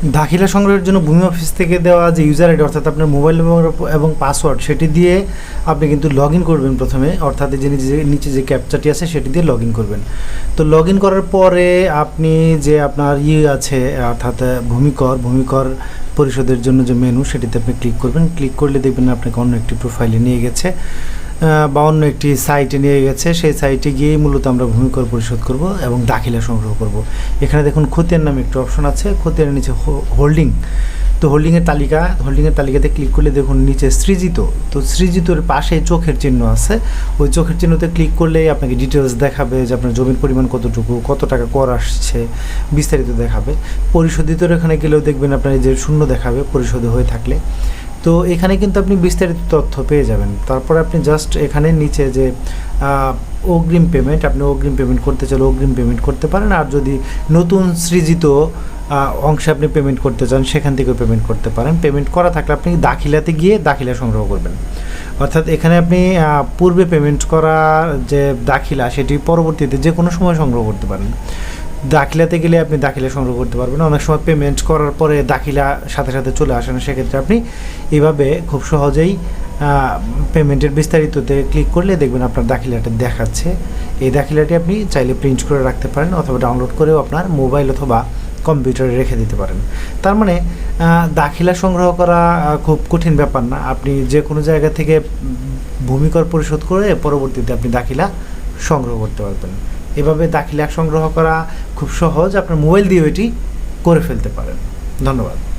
দাখিলা সংগ্রহের জন্য ভূমি অফিস থেকে দেওয়া যে ইউজার আইডি অর্থাৎ আপনার মোবাইল নম্বর এবং পাসওয়ার্ড সেটি দিয়ে আপনি কিন্তু লগ ইন করবেন প্রথমে। অর্থাৎ যে নিচে যে ক্যাপচাটি আছে, সেটি দিয়ে লগ ইন করবেন। তো লগ ইন করার পরে আপনি যে আপনার ইয়ে আছে, অর্থাৎ ভূমিকর ভূমিকর পরিশোধের জন্য যে মেনু সেটিতে আপনি ক্লিক করবেন। ক্লিক করলে দেখবেন আপনাকে অন্য একটি প্রোফাইলে নিয়ে গেছে। বা অন্য একটি সাইটে নিয়ে গেছে। সেই সাইটে গিয়েই মূলত আমরা ভূমিকর পরিশোধ করব এবং দাখিলা সংগ্রহ করব। এখানে দেখুন খতিয়ান নামে একটি অপশন আছে। খতিয়ানের নিচে হোল্ডিং তো হোল্ডিংয়ের তালিকা হোল্ডিংয়ের তালিকাতে ক্লিক করলে দেখুন নিচে সৃজিত। তো সৃজিতর পাশে চোখের চিহ্ন আছে। ওই চোখের চিহ্নতে ক্লিক করলেই আপনাকে ডিটেলস দেখাবে যে আপনার জমির পরিমাণ কতটুকু, কত টাকা কর আসছে, বিস্তারিত দেখাবে। পরিশোধিত এখানে গেলেও দেখবেন আপনার যে শূন্য দেখাবে পরিশোধ হয়ে থাকলে। তো এখানে কিন্তু আপনি বিস্তারিত তথ্য পেয়ে যাবেন। তারপরে আপনি জাস্ট এখানে নিচে যে অগ্রিম পেমেন্ট আপনি অগ্রিম পেমেন্ট করতে চাইলে অগ্রিম পেমেন্ট করতে পারেন। আর যদি নতুন সৃজিত অংশে আপনি পেমেন্ট করতে চান, সেখান থেকেও পেমেন্ট করতে পারেন। পেমেন্ট করা থাকলে আপনি দাখিলাতে গিয়ে দাখিলা সংগ্রহ করবেন। অর্থাৎ এখানে আপনি পূর্বে পেমেন্ট করা যে দাখিলা, সেটি পরবর্তীতে যে কোনো সময় সংগ্রহ করতে পারেন। দাখিলাতে গেলে আপনি দাখিলা সংগ্রহ করতে পারবেন। অনেক সময় পেমেন্ট করার পরে দাখিলা সাথে সাথে চলে আসে না, সেক্ষেত্রে আপনি এইভাবে খুব সহজেই পেমেন্টের বিস্তারিততে ক্লিক করলে দেখবেন আপনার দাখিলাটা দেখাচ্ছে। এই দাখিলাটি আপনি চাইলে প্রিন্ট করে রাখতে পারেন অথবা ডাউনলোড করেও আপনার মোবাইল অথবা কম্পিউটারে রেখে দিতে পারেন। তার মানে দাখিলা সংগ্রহ করা খুব কঠিন ব্যাপার না। আপনি যে কোনো জায়গা থেকে ভূমিকর পরিশোধ করে পরবর্তীতে আপনি দাখিলা সংগ্রহ করতে পারবেন। এভাবে দাখিলা সংগ্রহ করা খুব সহজ। আপনার মোবাইল দিয়ে এটি করে ফেলতে পারেন। ধন্যবাদ।